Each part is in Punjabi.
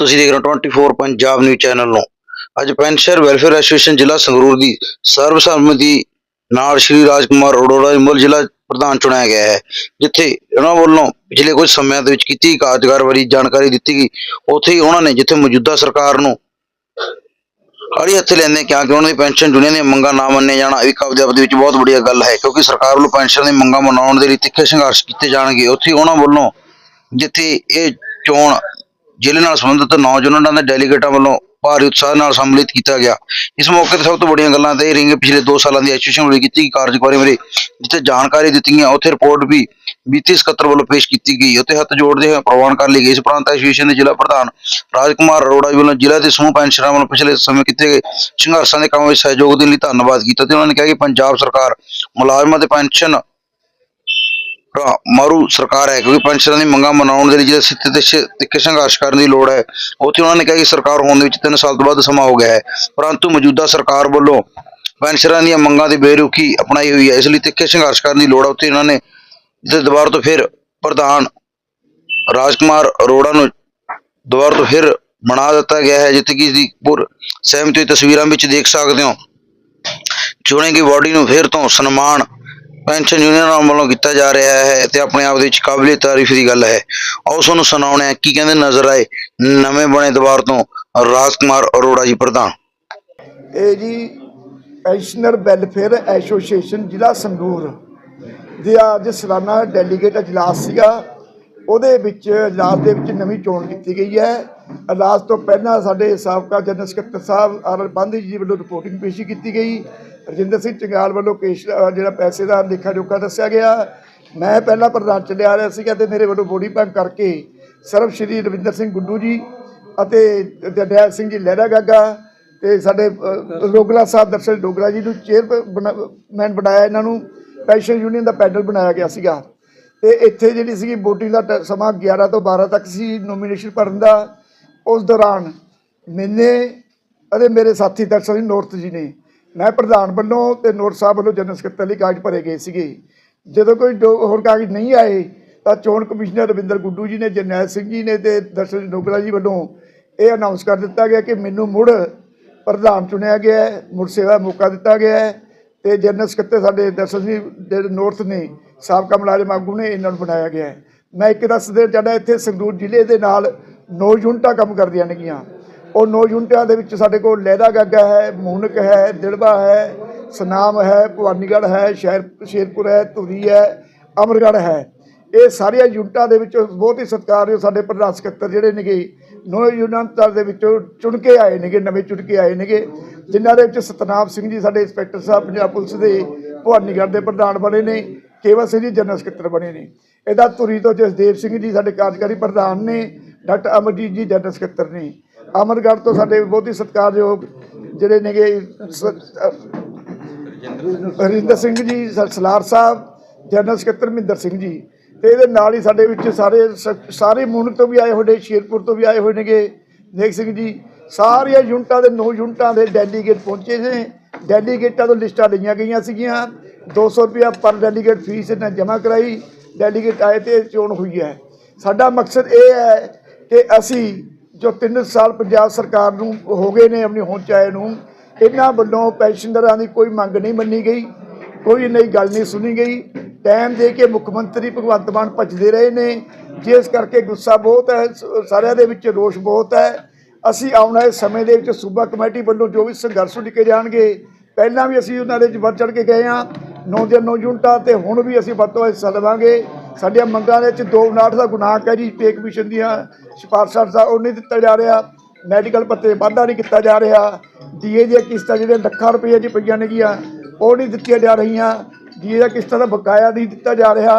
ਤੁਸੀਂ ਦੇਖ ਰਹੇ ਹੋ 24 ਪੰਜਾਬ ਨਿਊਜ਼ ਚੈਨਲ ਨੂੰ। ਅੱਜ ਪੈਨਸ਼ਨਰ ਵੈਲਫੇਅਰ ਐਸੋਸੀਏਸ਼ਨ ਜ਼ਿਲ੍ਹਾ ਸੰਗਰੂਰ ਦੀ ਸਰਬਸੰਮਤੀ ਨਾਲ ਸ਼੍ਰੀ ਰਾਜਕੁਮਾਰ ਅਰੋੜਾ ਨੂੰ ਜ਼ਿਲ੍ਹਾ ਪ੍ਰਧਾਨ ਚੁਣਿਆ ਗਿਆ ਹੈ, ਜਿੱਥੇ ਉਹਨਾਂ ਵੱਲੋਂ ਪਿਛਲੇ ਕੁਝ ਸਮਿਆਂ ਦੇ ਵਿੱਚ ਕੀਤੀ ਕਾਰਜਕਾਰ ਬਾਰੇ ਜਾਣਕਾਰੀ ਦਿੱਤੀ ਗਈ। ਉੱਥੇ ਹੀ ਉਹਨਾਂ ਨੇ ਜਿੱਥੇ ਮੌਜੂਦਾ ਸਰਕਾਰ ਨੂੰ ਹਾੜੀ ਹੱਥ ਲੈਂਦੇ ਕਿਹਾ ਕਿ ਉਹਨਾਂ ਦੀ ਪੈਨਸ਼ਨ ਜੁਨੀਅਰ ਦੀਆਂ ਮੰਗਾਂ ਨਾ ਮੰਨੇ ਜਾਣਾ ਇੱਕ ਆਪਦੇ ਆਪ ਦੇ ਵਿੱਚ ਬਹੁਤ ਵੱਡੀ ਗੱਲ ਹੈ, ਕਿਉਂਕਿ ਸਰਕਾਰ ਵੱਲੋਂ ਪੈਨਸ਼ਨ ਦੀਆਂ ਮੰਗਾਂ ਮਨਾਉਣ ਦੇ ਲਈ ਤਿੱਖੇ ਸੰਘਰਸ਼ ਕੀਤੇ ਜਾਣਗੇ। ਉੱਥੇ ਹੀ ਉਹਨਾਂ ਵੱਲੋਂ ਜਿੱਥੇ ਇਹ ਚੋਣ ਜ਼ਿਲ੍ਹੇ ਨਾਲ ਸੰਬੰਧਿਤ ਨੌਜਵਾਨਾਂ ਦੇ ਡੈਲੀਗੇਟਾਂ ਵੱਲੋਂ ਭਾਰੀ ਉਤਸ਼ਾਹ ਨਾਲ ਸੰਮਿਲਿਤ ਕੀਤਾ ਗਿਆ। ਇਸ ਮੌਕੇ ਤੇ ਸਭ ਤੋਂ ਵੱਡੀਆਂ ਗੱਲਾਂ ਤੇ ਰਿੰਗ ਪਿਛਲੇ 2 ਸਾਲਾਂ ਦੀ ਐਸੋਸੀਏਸ਼ਨ ਵੱਲੋਂ ਕੀਤੀ ਗਈ ਕਾਰਜਕਾਰੀ ਬਾਰੇ ਜਿੱਥੇ ਜਾਣਕਾਰੀ ਦਿੱਤੀ ਗਈ ਉੱਥੇ ਰਿਪੋਰਟ ਵੀ ਬੀਤੀ ਸਕੱਤਰ ਵੱਲੋਂ ਪੇਸ਼ ਕੀਤੀ ਗਈ। ਉੱਥੇ ਹੱਥ ਜੋੜਦੇ ਹੋਏ ਪ੍ਰਵਾਨ ਕਰ ਲਈ ਗਈ। ਇਸ ਪ੍ਰਾਂਤ ਐਸੋਸੀਏਸ਼ਨ ਦੇ ਜ਼ਿਲ੍ਹਾ ਪ੍ਰਧਾਨ ਰਾਜਕੁਮਾਰ ਅਰੋੜਾ ਜੀ ਵੱਲੋਂ ਜ਼ਿਲ੍ਹਾ ਦੇ ਸਮੂਹ ਪੈਨਸ਼ਨਰਾਂ ਵੱਲੋਂ ਪਿਛਲੇ ਸਮੇਂ ਕੀਤੇ ਗਏ ਸੰਘਰਸ਼ਾਂ ਦੇ ਕੰਮ ਵਿੱਚ ਸਹਿਯੋਗ ਦੇਣ ਲਈ ਧੰਨਵਾਦ ਕੀਤਾ ਤੇ ਉਹਨਾਂ ਨੇ ਕਿਹਾ ਕਿ ਪੰਜਾਬ ਸਰਕਾਰ ਮੁਲਾਜ਼ਮਾਂ ਦੇ ਪੈਨਸ਼ਨ ਮਾਰੂ ਸਰਕਾਰ ਹੈ, ਕਿਉਂਕਿ ਪੈਨਸ਼ਨਾਂ ਦੀ ਮੰਗਾਂ ਮਨਾਉਣ ਦੇ ਲਈ ਜਿਹੜੇ ਸਿੱਧੇ ਤੇ ਤਿੱਖੇ ਸੰਘਰਸ਼ ਕਰਨ ਦੀ ਲੋੜ ਹੈ, ਉੱਥੇ ਉਹਨਾਂ ਨੇ ਕਿਹਾ ਕਿ ਸਰਕਾਰ ਹੋਣ ਦੇ ਵਿੱਚ 3 ਸਾਲ ਤੋਂ ਵੱਧ ਸਮਾਂ ਹੋ ਗਿਆ ਹੈ, ਪਰੰਤੂ ਮੌਜੂਦਾ ਸਰਕਾਰ ਵੱਲੋਂ ਪੈਨਸ਼ਨਾਂ ਦੀਆਂ ਮੰਗਾਂ ਦੀ ਬੇਰੁਖੀ ਅਪਣਾਈ ਹੋਈ ਹੈ, ਇਸ ਲਈ ਤਿੱਖੇ ਸੰਘਰਸ਼ ਕਰਨ ਦੀ ਲੋੜ ਹੈ, ਉੱਥੇ ਉਹਨਾਂ ਨੇ ਜਿੱਥੇ ਦੁਬਾਰਾ ਤੋਂ ਫਿਰ ਪ੍ਰਧਾਨ ਰਾਜਕੁਮਾਰ ਅਰੋੜਾ ਨੂੰ ਦੁਬਾਰਾ ਤੋਂ ਫਿਰ ਬਣਾ ਦਿੱਤਾ ਗਿਆ ਹੈ, ਜਿੱਥੇ ਕਿ ਇਸ ਦੀ ਪੁਰ ਸਹਿਮਤੀ ਤਸਵੀਰਾਂ ਵਿੱਚ ਦੇਖ ਸਕਦੇ ਹੋ। ਚੁਣੇ ਗਈ ਬਾਡੀ ਨੂੰ ਫਿਰ ਤੋਂ ਸਨਮਾਨ ਪੈਨਸ਼ਨ ਯੂਨੀਅਨਾਂ ਵੱਲੋਂ ਕੀਤਾ ਜਾ ਰਿਹਾ ਹੈ ਤੇ ਆਪਣੇ ਆਪ ਦੇ ਵਿੱਚ ਕਾਬਲੇ ਤਾਰੀਫ ਦੀ ਗੱਲ ਹੈ। ਆਓ ਤੁਹਾਨੂੰ ਸੁਣਾਉਣੇ ਆ ਕੀ ਕਹਿੰਦੇ ਨਜ਼ਰ ਆਏ ਨਵੇਂ ਬਣੇ ਦੁਬਾਰ ਤੋਂ ਰਾਜਕੁਮਾਰ ਅਰੋੜਾ ਜੀ ਪ੍ਰਧਾਨ। ਇਹ ਜੀ ਪੈਨਸ਼ਨਰ ਵੈਲਫੇਅਰ ਐਸੋਸੀਏਸ਼ਨ ਜ਼ਿਲ੍ਹਾ ਸੰਗਰੂਰ ਦੇ ਅੱਜ ਸਾਲਾਨਾ ਡੈਲੀਗੇਟ ਅਜਲਾਸ ਸੀਗਾ। ਉਹਦੇ ਵਿੱਚ ਇਜਲਾਸ ਦੇ ਵਿੱਚ ਨਵੀਂ ਚੋਣ ਕੀਤੀ ਗਈ ਹੈ। ਇਜਲਾਸ ਤੋਂ ਪਹਿਲਾਂ ਸਾਡੇ ਸਾਬਕਾ ਜਨਰਲ ਸਕੱਤਰ ਸਾਹਿਬ ਆਰ ਬਾਂਧੀ ਜੀ ਵੱਲੋਂ ਰਿਪੋਰਟਿੰਗ ਪੇਸ਼ੀ ਕੀਤੀ ਗਈ। ਰਜਿੰਦਰ ਸਿੰਘ ਚੰਗਾਲ ਵੱਲੋਂ ਕੇਸ਼ ਜਿਹੜਾ ਪੈਸੇ ਦਾ ਲੇਖਾ ਜੋਖਾ ਦੱਸਿਆ ਗਿਆ। ਮੈਂ ਪਹਿਲਾਂ ਪ੍ਰਧਾਨ ਚੱਲਿਆ ਰਿਹਾ ਸੀਗਾ ਤੇ ਮੇਰੇ ਵੱਲੋਂ ਬੋਡੀ ਭੰਗ ਕਰਕੇ ਸਰਬ ਸ਼੍ਰੀ ਰਵਿੰਦਰ ਸਿੰਘ ਗੁੱਡੂ ਜੀ ਅਤੇ ਜਰਨੈਲ ਸਿੰਘ ਜੀ ਲਹਿਰਾ ਗਾਗਾ ਤੇ ਸਾਡੇ ਅ, ਰੋਗਲਾ ਸਾਹਿਬ ਦਰਸ਼ਨ ਡੋਗਰਾ ਜੀ ਨੂੰ ਚੇਅਰਮੈਨ ਬਣਾਇਆ ਇਹਨਾਂ ਨੂੰ। ਪੈਨਸ਼ਨ ਯੂਨੀਅਨ ਦਾ ਪੈਡਲ ਬਣਾਇਆ ਗਿਆ ਸੀਗਾ। ਤੇ ਇੱਥੇ ਜਿਹੜੀ ਸੀਗੀ VOTING ਦਾ ਟ- ਸਮਾਂ 11 ਤੋਂ 12 ਤੱਕ ਸੀ ਨੋਮੀਨੇਸ਼ਨ ਭਰਨ ਦਾ, ਉਸ ਦੌਰਾਨ ਮੈਨੇ ਅਤੇ ਮੇਰੇ ਸਾਥੀ ਦਰਸ਼ਨ ਸਿੰਘ ਨੋਰਥ ਜੀ ਨੇ ਮੈਂ ਪ੍ਰਧਾਨ ਵੱਲੋਂ ਤੇ ਨੋਰਥ ਸਾਹਿਬ ਵੱਲੋਂ ਜਨਰਲ ਸਕੱਤਰ ਲਈ ਕਾਗਜ਼ ਭਰੇ ਗਏ ਸੀਗੇ। ਜਦੋਂ ਕੋਈ ਦੋ- ਹੋਰ ਕਾਗਜ਼ ਨਹੀਂ ਆਏ ਤਾਂ ਚੋਣ ਕਮਿਸ਼ਨਰ ਰਵਿੰਦਰ ਗੁੱਡੂ ਜੀ ਨੇ, ਜਰਨੈਲ ਸਿੰਘ ਜੀ ਨੇ ਤੇ ਦਰਸ਼ਨ ਡੋਗਰਾ ਜੀ ਵੱਲੋਂ ਇਹ ਅਨਾਉਂਸ ਕਰ ਦਿੱਤਾ ਗਿਆ ਕਿ ਮੈਨੂੰ ਮੁੜ ਪ੍ਰਧਾਨ ਚੁਣਿਆ ਗਿਆ ਹੈ, ਮੁੜ ਸੇਵਾ ਦਾ ਮੌਕਾ ਦਿੱਤਾ ਗਿਆ ਹੈ ਤੇ ਜਨਰਲ ਸਕੱਤਰ ਸਾਡੇ ਦਰਸ਼ਨ ਸਿੰਘ ਜਿਹੜੇ ਨੋਰਥ ਨੇ ਸਾਬਕਾ ਮੁਲਾਜ਼ਮ ਆਗੂ ਨੇ ਇਹਨਾਂ ਨੂੰ ਬਣਾਇਆ ਗਿਆ ਹੈ। ਮੈਂ ਇੱਕ ਦੱਸ ਦੇ ਜਿਹੜਾ ਇੱਥੇ ਸੰਗਰੂਰ ਜ਼ਿਲ੍ਹੇ ਦੇ ਨਾਲ ਨੌ ਯੂਨਿਟਾਂ ਕੰਮ ਕਰਦੀਆਂ ਨੇਗੀਆਂ। ਉਹ ਨੌ ਯੂਨਿਟਾਂ ਦੇ ਵਿੱਚ ਸਾਡੇ ਕੋਲ ਲਹਿਰਾ ਗਾਗਾ ਹੈ ਮੂਨਕ ਹੈ, ਦਿੜਬਾ ਹੈ, ਸਨਾਮ ਹੈ, ਭਵਾਨੀਗੜ੍ਹ ਹੈ, ਸ਼ਹਿਰ, ਸ਼ੇਰਪੁਰ ਹੈ, ਧੂਰੀ ਹੈ, ਅਮਰਗੜ੍ਹ ਹੈ। ਇਹ ਸਾਰੀਆਂ ਯੂਨਿਟਾਂ ਦੇ ਵਿੱਚ ਬਹੁਤ ਹੀ ਸਤਿਕਾਰਯੋਗ ਸਾਡੇ ਪ੍ਰਧਾਨ ਸਕੱਤਰ ਜਿਹੜੇ ਨੇਗੇ ਨੌ ਯੂਨਿਟਾਂ ਦੇ ਵਿੱਚੋਂ ਚੁਣ ਕੇ ਆਏ ਨੇਗੇ, ਨਵੇਂ ਚੁਣ ਕੇ ਆਏ ਨੇਗੇ, ਜਿਨ੍ਹਾਂ ਦੇ ਵਿੱਚ ਸਤਨਾਮ ਸਿੰਘ ਜੀ ਸਾਡੇ ਇੰਸਪੈਕਟਰ ਸਾਹਿਬ, ਪੰਜਾਬ ਪੁਲਿਸ ਦੇ ਭਵਾਨੀਗੜ੍ਹ ਦੇ ਪ੍ਰਧਾਨ ਬਣੇ ਨੇ ਕੇਵਲ ਸਿੰਘ ਜੀ ਜਨਰਲ ਸਕੱਤਰ ਬਣੇ ਨੇ। ਇਹਦਾ ਧੁਰੀ ਤੋਂ ਜਸਦੇਵ ਸਿੰਘ ਜੀ ਸਾਡੇ ਕਾਰਜਕਾਰੀ ਪ੍ਰਧਾਨ ਨੇ, ਡਾਕਟਰ ਅਮਰਜੀਤ ਜੀ ਜਨਰਲ ਸਕੱਤਰ ਨੇ। ਅਮਰਗੜ੍ਹ ਤੋਂ ਸਾਡੇ ਬਹੁਤ ਹੀ ਸਤਿਕਾਰਯੋਗ ਜਿਹੜੇ ਨੇਗੇ ਹਰਿੰਦਰ ਸਿੰਘ ਜੀ ਸ- ਸਲਾਰ ਸਾਹਿਬ, ਜਨਰਲ ਸਕੱਤਰ ਮਹਿੰਦਰ ਸਿੰਘ ਜੀ। ਤੇ ਇਹਦੇ ਨਾਲ ਹੀ ਸਾਡੇ ਵਿੱਚ ਸਾਰੇ ਸ- ਸਾਰੇ ਮੂਨਕ ਤੋਂ ਵੀ ਆਏ ਹੋਏ ਨੇ, ਸ਼ੇਰਪੁਰ ਤੋਂ ਵੀ ਆਏ ਹੋਏ ਨੇਗੇ, ਨੇਕ ਸਿੰਘ ਜੀ। ਸਾਰੀਆਂ ਯੂਨਿਟਾਂ ਦੇ ਨੌ ਯੂਨਿਟਾਂ ਦੇ ਡੈਲੀਗੇਟ ਪਹੁੰਚੇ ਨੇ। ਡੈਲੀਗੇਟਾਂ ਤੋਂ ਲਿਸਟਾਂ ਲਈਆਂ ਗਈਆਂ ਸੀਗੀਆਂ। 200 ਰੁਪਇਆ ਪਰ ਡੈਲੀਗੇਟ ਫੀਸ ਇਹਨਾਂ ਜਮ੍ਹਾਂ ਕਰਾਈ। ਡੈਲੀਗੇਟ ਆਏ ਤੇ ਚੋਣ ਹੋਈ ਹੈ। ਸਾਡਾ ਮਕਸਦ ਇਹ ਹੈ ਕਿ ਅਸੀਂ ਜੋ 3 ਸਾਲ ਪੰਜਾਬ ਸਰਕਾਰ ਨੂੰ ਹੋ ਗਏ ਨੇ ਆਪਣੀ ਹੋਂਦ ਚ ਨੂੰ, ਇਹਨਾਂ ਵੱਲੋਂ ਪੈਨਸ਼ਨਰਾਂ ਦੀ ਕੋਈ ਮੰਗ ਨਹੀਂ ਮੰਨੀ ਗਈ, ਕੋਈ ਨਈ ਗੱਲ ਨਹੀਂ ਸੁਣੀ ਗਈ। ਟਾਈਮ ਦੇ ਕੇ ਮੁੱਖ ਮੰਤਰੀ ਭਗਵੰਤ ਮਾਨ ਭੱਜਦੇ ਰਹੇ ਨੇ। ਜਿਸ ਕਰਕੇ ਗੁੱਸਾ ਬਹੁਤ ਹੈ ਸਾਰਿਆਂ ਦੇ ਵਿੱਚ ਰੋਸ਼ ਬਹੁਤ ਹੈ। ਅਸੀਂ ਆਉਣ ਵਾਲੇ ਸਮੇਂ ਦੇ ਵਿੱਚ ਸੂਬਾ ਕਮੇਟੀ ਵੱਲੋਂ ਜੋ ਵੀ ਸੰਘਰਸ਼ ਲਿਖੇ ਜਾਣਗੇ ਪਹਿਲਾਂ ਵੀ ਅਸੀਂ ਉਹਨਾਂ ਦੇ ਵਿੱਚ ਵੱਧ ਚੜ ਕੇ ਗਏ ਹਾਂ, ਨੌ ਦੇ ਨੌ ਯੂਨਿਟਾਂ ਤੇ ਹੁਣ ਵੀ ਅਸੀਂ ਵੱਧ ਤੋਂ ਵੱਧ ਹਿੱਸਾ ਲਵਾਂਗੇ। ਸਾਡੀਆਂ ਮੰਗਾਂ ਦੇ ਵਿੱਚ 259 ਦਾ ਗੁਨਾਹ ਹੈ ਜੀ ਪੇ ਕਮਿਸ਼ਨ ਦੀਆਂ ਸਿਫਾਰਸ਼ਾਂ ਦਾ ਉਹ ਨਹੀਂ ਦਿੱਤਾ ਜਾ ਰਿਹਾ, ਮੈਡੀਕਲ ਪੱਤੇ ਵਾਧਾ ਨਹੀਂ ਕੀਤਾ ਜਾ ਰਿਹਾ। ਡੀਏ ਦੀਆਂ ਕਿਸ਼ਤਾਂ ਜਿਹੜੇ ਲੱਖਾਂ ਰੁਪਏ ਦੀ ਪਈਆਂ ਨੇਗੀਆਂ ਉਹ ਨਹੀਂ ਦਿੱਤੀਆਂ ਜਾ ਰਹੀਆਂ। ਡੀਏ ਦੀਆਂ ਕਿਸ਼ਤਾਂ ਦਾ ਬਕਾਇਆ ਨਹੀਂ ਦਿੱਤਾ ਜਾ ਰਿਹਾ।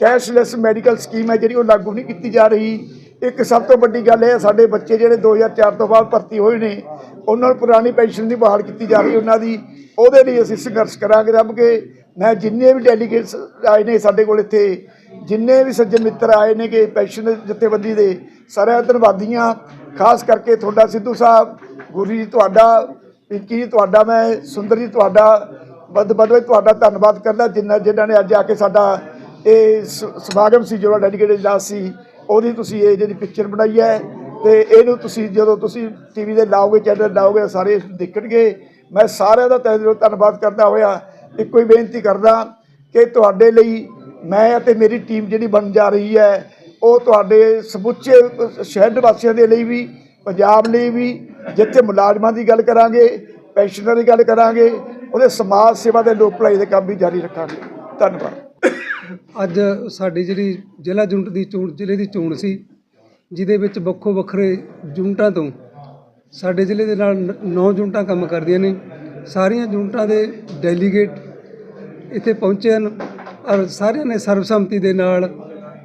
ਕੈਸ਼ਲੈਸ ਮੈਡੀਕਲ ਸਕੀਮ ਹੈ ਜਿਹੜੀ ਉਹ ਲਾਗੂ ਨਹੀਂ ਕੀਤੀ ਜਾ ਰਹੀ। ਇੱਕ ਸਭ ਤੋਂ ਵੱਡੀ ਗੱਲ ਇਹ ਹੈ, ਸਾਡੇ ਬੱਚੇ ਜਿਹੜੇ 2004 ਤੋਂ ਬਾਅਦ ਭਰਤੀ ਹੋਏ ਨੇ, ਉਹਨਾਂ ਨੂੰ ਪੁਰਾਣੀ ਪੈਨਸ਼ਨ ਦੀ ਬਹਾਲ ਕੀਤੀ ਜਾ ਰਹੀ ਉਹਨਾਂ ਦੀ, ਉਹਦੇ ਲਈ ਅਸੀਂ ਸੰਘਰਸ਼ ਕਰਾਂਗੇ ਰੱਬ ਕੇ। ਮੈਂ ਜਿੰਨੇ ਵੀ ਡੈਲੀਗੇਟਸ ਆਏ ਨੇ ਸਾਡੇ ਕੋਲ ਇੱਥੇ, ਜਿੰਨੇ ਵੀ ਸੱਜਣ ਮਿੱਤਰ ਆਏ ਨੇ ਕਿ ਪੈਨਸ਼ਨ ਜਥੇਬੰਦੀ ਦੇ, ਸਾਰਿਆਂ ਦਾ ਧੰਨਵਾਦੀਆਂ ਖਾਸ ਕਰਕੇ ਤੁਹਾਡਾ ਸਿੱਧੂ ਸਾਹਿਬ ਗੁਰੂ ਜੀ ਤੁਹਾਡਾ, ਪਿੰਕੀ ਜੀ ਤੁਹਾਡਾ, ਮੈਂ ਸੁੰਦਰ ਜੀ ਤੁਹਾਡਾ, ਵੱਧ ਵੱਧ ਤੁਹਾਡਾ ਧੰਨਵਾਦ ਕਰਦਾ ਜਿਨ੍ਹਾਂ ਜਿਨ੍ਹਾਂ ਨੇ ਅੱਜ ਆ ਕੇ ਸਾਡਾ ਇਹ ਸ- ਸਮਾਗਮ ਸੀ, ਜਿਹੜਾ ਡੈਡੀਕੇਟਡ ਇਜਲਾਸ ਸੀ। ਉਹਦੀ ਤੁਸੀਂ ਇਹ ਜਿਹੜੀ ਪਿਕਚਰ ਬਣਾਈ ਹੈ ਤੇ ਇਹਨੂੰ ਤੁਸੀਂ ਜਦੋਂ ਤੁਸੀਂ ਟੀਵੀ ਦੇ ਲਾਓਗੇ ਚੈਨਲ ਲਾਓਗੇ ਸਾਰੇ ਇਸ ਨੂੰ ਦੇਖਣਗੇ। ਮੈਂ ਸਾਰਿਆਂ ਦਾ ਤਹਿ ਦਿਲੋਂ ਧੰਨਵਾਦ ਕਰਦਾ ਹੋਇਆ, ਇੱਕੋ ਹੀ ਬੇਨਤੀ ਕਰਦਾ ਕਿ ਤੁਹਾਡੇ ਲਈ ਮੈਂ ਅਤੇ ਮੇਰੀ ਟੀਮ ਜਿਹੜੀ ਬਣ ਜਾ ਰਹੀ ਹੈ, ਉਹ ਤੁਹਾਡੇ ਸਮੁੱਚੇ ਸ਼ਹਿਰ ਵਾਸੀਆਂ ਦੇ ਲਈ ਵੀ, ਪੰਜਾਬ ਲਈ ਵੀ, ਜਿੱਥੇ ਮੁਲਾਜ਼ਮਾਂ ਦੀ ਗੱਲ ਕਰਾਂਗੇ ਪੈਨਸ਼ਨਰ ਦੀ ਗੱਲ ਕਰਾਂਗੇ, ਉਹਦੇ ਸਮਾਜ ਸੇਵਾ ਦੇ ਲੋਕ ਭਲਾਈ ਦੇ ਕੰਮ ਵੀ ਜਾਰੀ ਰੱਖਾਂਗੇ। ਧੰਨਵਾਦ। ਅੱਜ ਸਾਡੀ ਜਿਹੜੀ ਜ਼ਿਲ੍ਹਾ ਯੂਨਿਟ ਦੀ ਚੋਣ ਜ਼ਿਲ੍ਹੇ ਦੀ ਚੋਣ ਸੀ ਜਿਹਦੇ ਵਿੱਚ ਵੱਖੋ ਵੱਖਰੇ ਯੂਨਿਟਾਂ ਤੋਂ ਸਾਡੇ ਜ਼ਿਲ੍ਹੇ ਦੇ ਨਾਲ ਨ ਨੌ ਯੂਨਿਟਾਂ ਕੰਮ ਕਰਦੀਆਂ ਨੇ। ਸਾਰੀਆਂ ਯੂਨਿਟਾਂ ਦੇ ਡੈਲੀਗੇਟ ਇੱਥੇ ਪਹੁੰਚੇ ਹਨ ਔਰ ਸਾਰਿਆਂ ਨੇ ਸਰਬਸੰਮਤੀ ਦੇ ਨਾਲ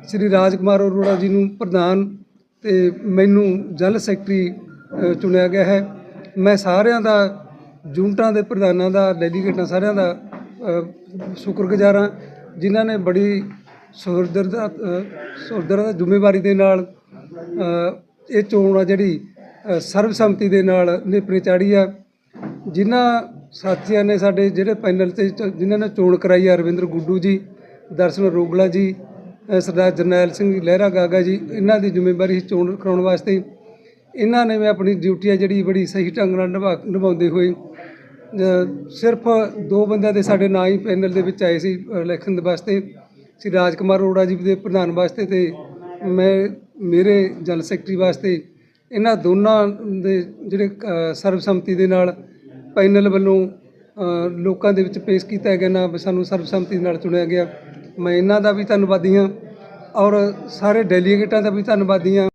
ਸ੍ਰੀ ਰਾਜਕੁਮਾਰ ਅਰੋੜਾ ਜੀ ਨੂੰ ਪ੍ਰਧਾਨ ਤੇ ਮੈਨੂੰ ਜਨਰਲ ਸੈਕਟਰੀ ਅ, ਚੁਣਿਆ ਗਿਆ ਹੈ। ਮੈਂ ਸਾਰਿਆਂ ਦਾ ਯੂਨਿਟਾਂ ਦੇ ਪ੍ਰਧਾਨਾਂ ਦਾ ਡੈਲੀਗੇਟਾਂ ਸਾਰਿਆਂ ਦਾ ਅ, ਸ਼ੁਕਰਗੁਜ਼ਾਰ ਹਾਂ। ਜਿਨ੍ਹਾਂ ਨੇ ਬੜੀ ਸੁਹਰਦਰਦਾ ਅ, ਸੁਹਰਦਰਦਾ ਜ਼ਿੰਮੇਵਾਰੀ ਦੇ ਨਾਲ ਇਹ ਚੋਣ ਆ ਜਿਹੜੀ ਸਰਬਸੰਮਤੀ ਦੇ ਨਾਲ ਨੇਪਰੇ ਚਾੜੀ ਆ। ਜਿਨ੍ਹਾਂ ਸਾਥੀਆਂ ਨੇ ਸਾਡੇ ਜਿਹੜੇ ਪੈਨਲ ਤੇ ਚ- ਜਿਨ੍ਹਾਂ ਨੇ ਚੋਣ ਕਰਾਈ ਆ ਰਵਿੰਦਰ ਗੁੱਡੂ ਜੀ ਦਰਸ਼ਨ ਰੋਗਲਾ ਜੀ ਸਰਦਾਰ ਜਰਨੈਲ ਸਿੰਘ ਲਹਿਰਾ ਗਾਗਾ ਜੀ ਇਹਨਾਂ ਦੀ ਜ਼ਿੰਮੇਵਾਰੀ ਸੀ ਚੋਣ ਕਰਾਉਣ ਵਾਸਤੇ। ਇਹਨਾਂ ਨੇ ਵੀ ਆਪਣੀ ਡਿਊਟੀ ਆ ਜਿਹੜੀ ਬੜੀ ਸਹੀ ਢੰਗ ਨਾਲ ਨਿਭਾ ਨਿਭਾਉਂਦੇ ਹੋਏ ਸਿਰਫ ਦੋ ਬੰਦਿਆਂ ਦੇ ਸਾਡੇ ਨਾਂ ਹੀ ਪੈਨਲ ਦੇ ਵਿੱਚ ਆਏ ਸੀ, ਇਲੈਕਸ਼ਨ ਦੇ ਵਾਸਤੇ। ਸ੍ਰੀ ਰਾਜਕੁਮਾਰ ਅਰੋੜਾ ਜੀ ਦੇ ਪ੍ਰਧਾਨ ਵਾਸਤੇ ਤੇ ਮੈਂ, ਮੇਰੇ ਜਨਰਲ ਸੈਕਟਰੀ ਵਾਸਤੇ, ਇਹਨਾਂ ਦੋਨਾਂ ਦੇ ਜਿਹੜੇ ਸਰਬਸੰਮਤੀ ਦੇ ਨਾਲ ਪੈਨਲ ਵੱਲੋਂ ਲੋਕਾਂ ਦੇ ਵਿੱਚ ਪੇਸ਼ ਕੀਤਾ ਗਿਆ ਨਾ ਸਾਨੂੰ ਸਰਬਸੰਮਤੀ ਨਾਲ ਚੁਣਿਆ ਗਿਆ। ਮੈਂ ਇਹਨਾਂ ਦਾ ਵੀ ਧੰਨਵਾਦੀ ਹਾਂ ਔਰ ਸਾਰੇ ਡੈਲੀਗੇਟਾਂ ਦਾ ਵੀ ਧੰਨਵਾਦੀ ਹਾਂ।